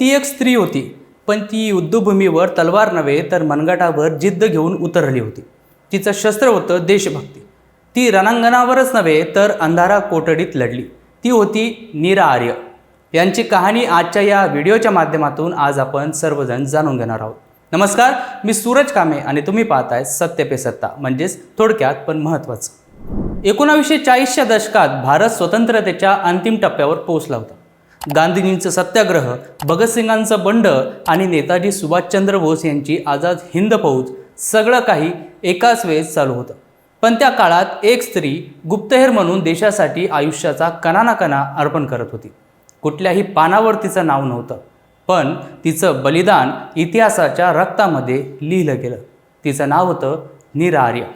ती एक स्त्री होती पण ती युद्धभूमीवर तलवार नव्हे तर मनगटावर जिद्द घेऊन उतरली होती. तिचं शस्त्र होतं देशभक्ती. ती रणांगणावरच नव्हे तर अंधारा कोठडीत लढली. ती होती नीरा आर्य. यांची कहाणी आजच्या या व्हिडिओच्या माध्यमातून आज आपण सर्वजण जाणून घेणार आहोत. नमस्कार मी सूरज कामे आणि तुम्ही पाहताय सत्य पे सत्ता म्हणजेच थोडक्यात पण महत्त्वाचं. एकोणावीसशे चाळीसच्या दशकात भारत स्वतंत्रतेच्या अंतिम टप्प्यावर पोहोचला होता. गांधीजींचं सत्याग्रह भगतसिंगांचं बंड आणि नेताजी सुभाषचंद्र बोस यांची आझाद हिंद फौज सगळं काही एकाच वेळेस चालू होतं. पण त्या काळात एक स्त्री गुप्तहेर म्हणून देशासाठी आयुष्याचा कणानाकणा अर्पण करत होती. कुठल्याही पानावर तिचं नाव नव्हतं पण तिचं बलिदान इतिहासाच्या रक्तामध्ये लिहिलं गेलं. तिचं नाव होतं निरार्य आर्य.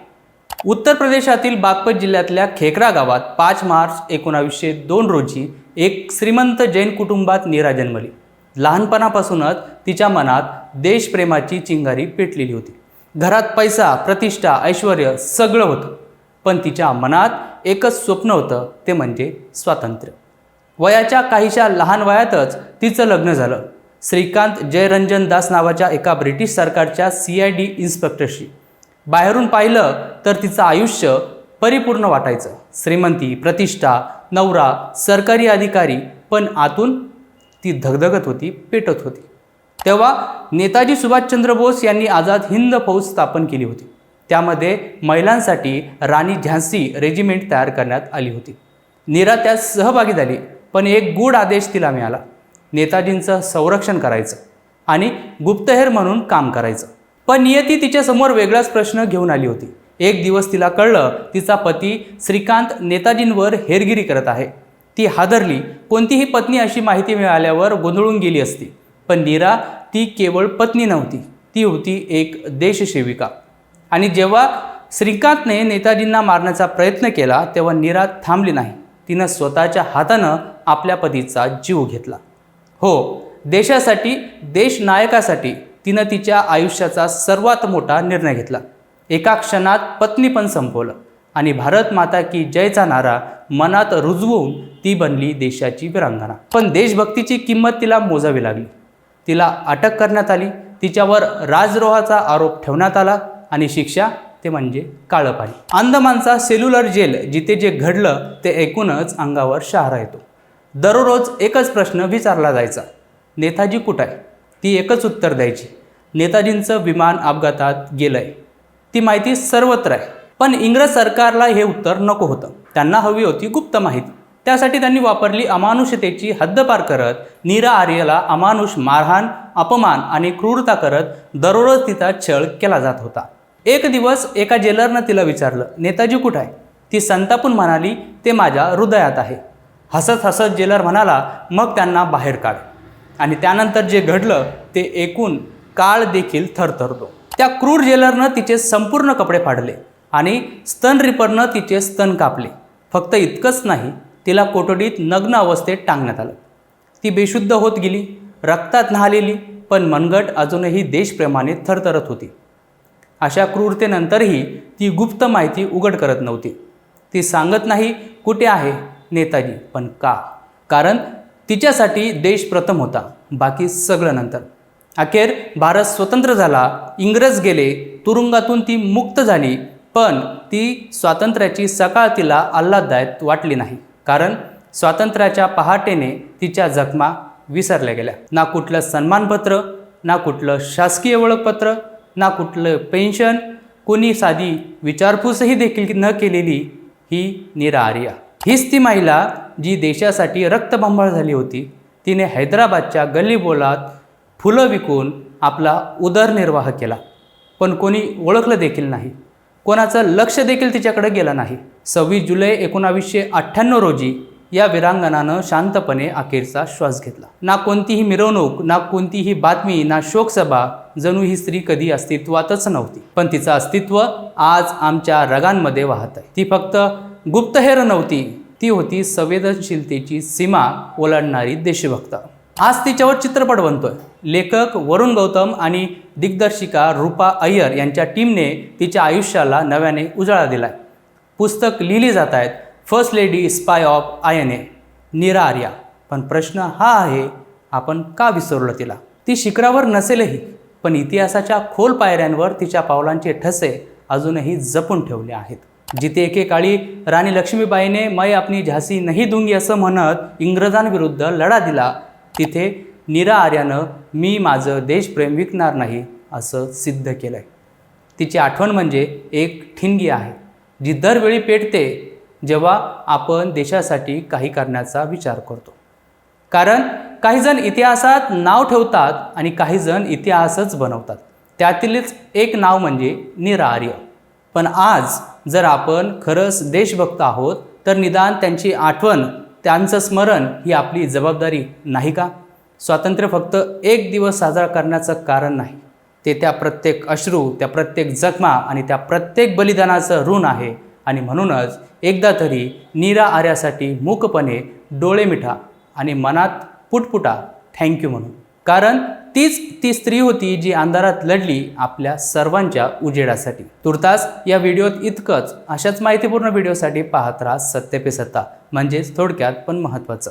उत्तर प्रदेशातील बागपत जिल्ह्यातल्या खेकरा गावात पाच मार्च एकोणावीसशे दोन रोजी एक श्रीमंत जैन कुटुंबात नीरा जन्मली. लहानपणापासूनच तिच्या मनात देशप्रेमाची चिंगारी पेटलेली होती. घरात पैसा प्रतिष्ठा ऐश्वर सगळं होतं. पण तिच्या मनात एकच स्वप्न होतं ते म्हणजे स्वातंत्र्य. वयाच्या काहीशा लहान वयातच तिचं लग्न झालं. श्रीकांत जयरंजन दास नावाच्या एका ब्रिटिश सरकारच्या सी आय डी इन्स्पेक्टरशी. बाहेरून पाहिलं तर तिचं आयुष्य परिपूर्ण वाटायचं. श्रीमंती प्रतिष्ठा नवरा सरकारी अधिकारी पण आतून ती धगधगत होती पेटत होती. तेव्हा नेताजी सुभाषचंद्र बोस यांनी आझाद हिंद फौज स्थापन केली होती. त्यामध्ये महिलांसाठी राणी झांसी रेजिमेंट तयार करण्यात आली होती. नीरा त्यात सहभागी झाली पण एक गूढ आदेश तिला मिळाला. नेताजींचं संरक्षण करायचं आणि गुप्तहेर म्हणून काम करायचं. पण नियती तिच्यासमोर वेगळाच प्रश्न घेऊन आली होती. एक दिवस तिला कळलं तिचा पती श्रीकांत नेताजींवर हेरगिरी करत आहे. ती हादरली कोणतीही पत्नी अशी माहिती मिळाल्यावर गोंधळून गेली असती. पण नीरा ती केवळ पत्नी नव्हती ती होती एक देशसेविका. आणि जेव्हा श्रीकांतने नेताजींना मारण्याचा प्रयत्न केला तेव्हा नीरा थांबली नाही. तिनं स्वतःच्या हातानं आपल्या पतीचा जीव घेतला. हो देशासाठी देशनायकासाठी तिनं तिच्या आयुष्याचा सर्वात मोठा निर्णय घेतला. एका क्षणात पत्नी पण संपवलं. आणि भारत माता की जयचा नारा मनात रुजवून ती बनली देशाची विरांगणा. पण देशभक्तीची किंमत तिला मोजावी लागली. तिला अटक करण्यात आली. तिच्यावर राजद्रोहाचा आरोप ठेवण्यात आला आणि शिक्षा ते म्हणजे काळं पाणी. अंदमानचा सेल्युलर जेल जिथे जे घडलं ते ऐकूनच अंगावर शहारा येतो. दररोज एकच प्रश्न विचारला जायचा. नेताजी कुठं आहे? ती एकच उत्तर द्यायची. नेताजींचं विमान अपघातात गेलंय. ती माहिती सर्वत्र आहे. पण इंग्रज सरकारला हे उत्तर नको होतं. त्यांना हवी होती गुप्त माहिती. त्यासाठी त्यांनी वापरली अमानुषतेची हद्दपार करत नीरा आर्यला अमानुष मारहाण अपमान आणि क्रूरता करत दररोज तिचा छळ केला जात होता. एक दिवस एका जेलरनं तिला विचारलं नेताजी कुठं आहे? ती संतापून म्हणाली ते माझ्या हृदयात आहे. हसत हसत जेलर म्हणाला मग त्यांना बाहेर काढ. आणि त्यानंतर जे घडलं ते एकूण काळ देखील थरथरतो. त्या क्रूर जेलरनं तिचे संपूर्ण कपडे फाडले आणि स्तन रिपरनं तिचे स्तन कापले. फक्त इतकंच नाही तिला कोठडीत नग्न अवस्थेत टांगण्यात आलं. ती बेशुद्ध होत गेली रक्तात न्हालेली पण मनगट अजूनही देशप्रेमाने थरथरत होती. अशा क्रूरतेनंतरही ती गुप्त माहिती उघड करत नव्हती. ती सांगत नाही कुठे आहे नेताजी? पण का? कारण तिच्यासाठी देश प्रथम होता बाकी सगळं नंतर. अखेर भारत स्वतंत्र झाला. इंग्रज गेले तुरुंगातून ती मुक्त झाली पण ती स्वातंत्र्याची सकाळ तिला आल्हाददायक वाटली नाही. कारण स्वातंत्र्याच्या पहाटेने तिच्या जखमा विसरल्या गेल्या. ना कुठलं सन्मानपत्र ना कुठलं शासकीय ओळखपत्र ना कुठलं पेन्शन कोणी साधी विचारपूसही देखील न केलेली ही नीरा आर्या. हीच ती महिला जी देशासाठी रक्तबंबाळ झाली होती. तिने हैदराबादच्या गल्लीबोलात फुलं विकून आपला उदरनिर्वाह केला. पण कोणी ओळखलं देखील नाही. कोणाचं लक्ष देखील तिच्याकडे गेलं नाही. सव्वीस जुलै एकोणावीसशे अठ्ठ्याण्णव रोजी या विरांगणानं शांतपणे अखेरचा श्वास घेतला. ना कोणतीही मिरवणूक ना कोणतीही बातमी ना शोकसभा जणू ही स्त्री कधी अस्तित्वातच नव्हती. पण तिचं अस्तित्व आज आमच्या रगांमध्ये वाहत आहे. ती फक्त गुप्तहेर नव्हती ती होती संवेदनशीलतेची सीमा ओलांडणारी देशभक्त. आज तिच्यावर चित्रपट बनतोय. लेखक वरुण गौतम आणि दिग्दर्शिका रूपा अय्यर यांच्या टीमने तिच्या आयुष्याला नव्याने उजाळा दिलाय. पुस्तक लिहिली जात आहेत first lady spy of I N A Neera Arya पण प्रश्न हा आहे आपण का विसरलो तिला? ती शिखरावर नसेलही पण इतिहासाच्या खोल पायऱ्यांवर तिच्या पावलांचे ठसे अजूनही जपून ठेवले आहेत. जिथे एकेकाळी राणी लक्ष्मीबाईने मैं आपली झाशी नाही दुंगी असं म्हणत इंग्रजांविरुद्ध लढा दिला तिथे नीरा आर्यानं मी माझं देशप्रेम विकणार नाही असं सिद्ध केलं आहे तिची आठवण म्हणजे एक ठिणगी आहे जी दरवेळी पेटते जेव्हा आपण देशासाठी काही करण्याचा विचार करतो. कारण काहीजण इतिहासात नाव ठेवतात आणि काहीजण इतिहासच बनवतात. त्यातीलच एक नाव म्हणजे नीरा पण आज जर आपण खरंच देशभक्त आहोत तर निदान त्यांची आठवण त्यांचं स्मरण ही आपली जबाबदारी नाही का? स्वातंत्र्य फक्त एक दिवस साजरा करण्याचं कारण नाही. ते त्या प्रत्येक अश्रू त्या प्रत्येक जखमा आणि त्या प्रत्येक बलिदानाचं ऋण आहे. आणि म्हणूनच एकदा तरी नीरा आर्यासाठी मूकपणे डोळे मिठा आणि मनात पुटपुटा थँक्यू म्हणून. कारण तीच ती स्त्री होती जी अंधारात लढली आपल्या सर्वांच्या उजेडासाठी. तुर्तास या व्हिडिओत इतकंच. अशाच माहितीपूर्ण व्हिडिओसाठी पाहत राहा सत्य पे सत्ता. म्हणजेच थोडक्यात पण महत्त्वाचं.